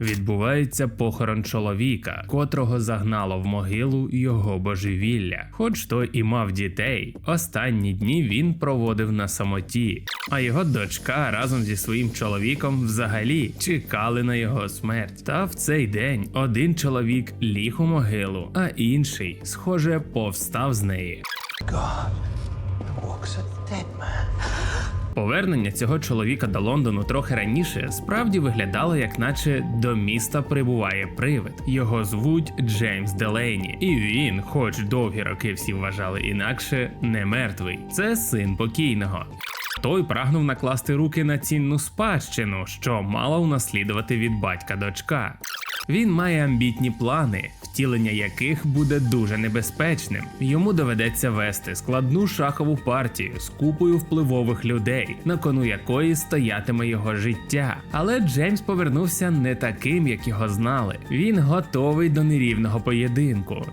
Відбувається похорон чоловіка, котрого загнало в могилу його божевілля. Хоч той і мав дітей, останні дні він проводив на самоті, а його дочка разом зі своїм чоловіком взагалі чекали на його смерть. Та в цей день один чоловік ліг у могилу, а інший, схоже, повстав з неї. God walks a dead man. Повернення цього чоловіка до Лондону трохи раніше справді виглядало, як наче до міста прибуває привид. Його звуть Джеймс Делейні, і він, хоч довгі роки всі вважали інакше, не мертвий. Це син покійного. Той прагнув накласти руки на цінну спадщину, що мала унаслідувати від батька дочка. Він має амбітні плани, втілення яких буде дуже небезпечним. Йому доведеться вести складну шахову партію з купою впливових людей, на кону якої стоятиме його життя. Але Джеймс повернувся не таким, як його знали. Він готовий до нерівного поєдинку.